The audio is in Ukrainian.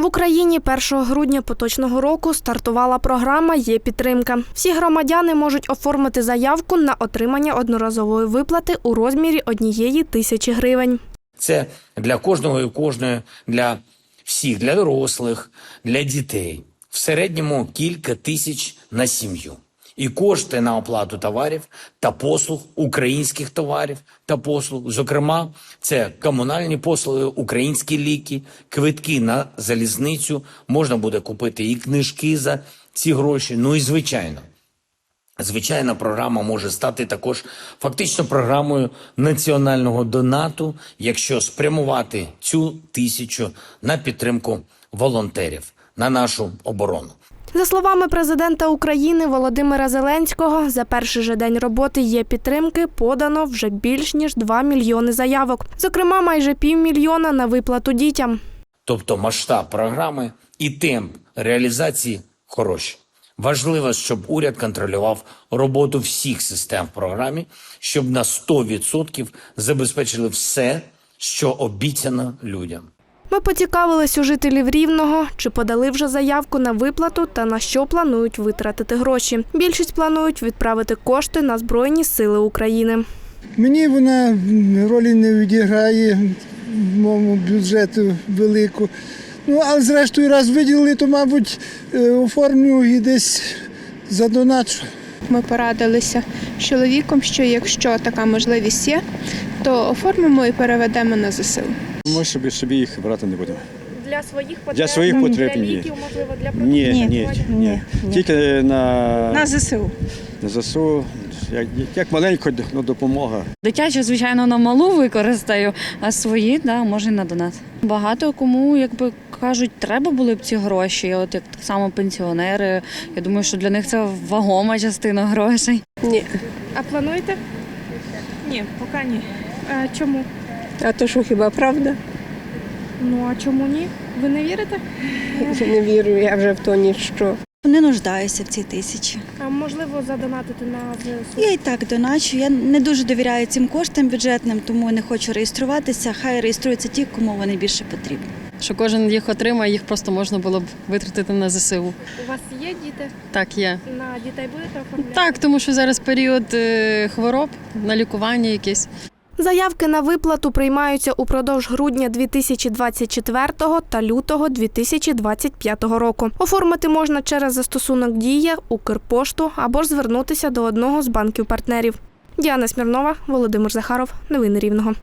В Україні 1 грудня поточного року стартувала програма Є підтримка. Всі громадяни можуть оформити заявку на отримання одноразової виплати у розмірі однієї тисячі гривень. Це для кожного і кожної, для всіх, для дорослих, для дітей. В середньому кілька тисяч на сім'ю. І кошти на оплату товарів та послуг, українських товарів та послуг. Зокрема, це комунальні послуги, українські ліки, квитки на залізницю. Можна буде купити і книжки за ці гроші. Ну і звичайно, Звичайна програма може стати також фактично програмою національного донату, якщо спрямувати цю тисячу на підтримку волонтерів на нашу оборону. За словами президента України Володимира Зеленського, за перший же день роботи є підтримки подано вже більш ніж 2 мільйони заявок. Зокрема, майже півмільйона на виплату дітям. Тобто масштаб програми і темп реалізації хороші. Важливо, щоб уряд контролював роботу всіх систем в програмі, щоб на 100% забезпечили все, що обіцяно людям. Ми поцікавились у жителів Рівного, чи подали вже заявку на виплату та на що планують витратити гроші. Більшість планують відправити кошти на Збройні Сили України. Мені вона ролі не відіграє в моєму бюджету велику. Ну, але зрештою, раз виділили, то, мабуть, е, оформлю і десь задоначу. Ми порадилися з чоловіком, що якщо така можливість є, то оформимо і переведемо на ЗСУ. Ми собі собі їх брати не будемо. Для своїх потреб, Для своїх потреб ні. можливо, для Ні, ні, ні, ні, ні. Тільки на, На ЗСУ. на ЗСУ, як, як маленька ну, допомога. Дитячу, звичайно, на малу використаю, а свої, да, може, на донат. Багато кому, якби кажуть, треба були б ці гроші. От як так само пенсіонери. Я думаю, що для них це вагома частина грошей. Ні. А плануєте? Ні, поки ні. А, чому? А то що хіба правда? Ну а чому ні? Ви не вірите? Не вірю я вже в то ніщо. Не нуждаюся в цій тисячі. А можливо задонатити на ЗСУ? Я і так доначу. Я не дуже довіряю цим коштам бюджетним, тому не хочу реєструватися. Хай реєструються ті, кому вони більше потрібні. що кожен їх отримає, їх просто можна було б витратити на ЗСУ. У вас є діти? Так, є. На дітей будете оформляти? Так, тому що зараз період е, хвороб, на лікування якесь. Заявки на виплату приймаються упродовж грудня 2024 та лютого 2025 року. Оформити можна через застосунок Дія, Укрпошту або ж звернутися до одного з банків-партнерів. Діана Смірнова, Володимир Захаров. Новини Рівного.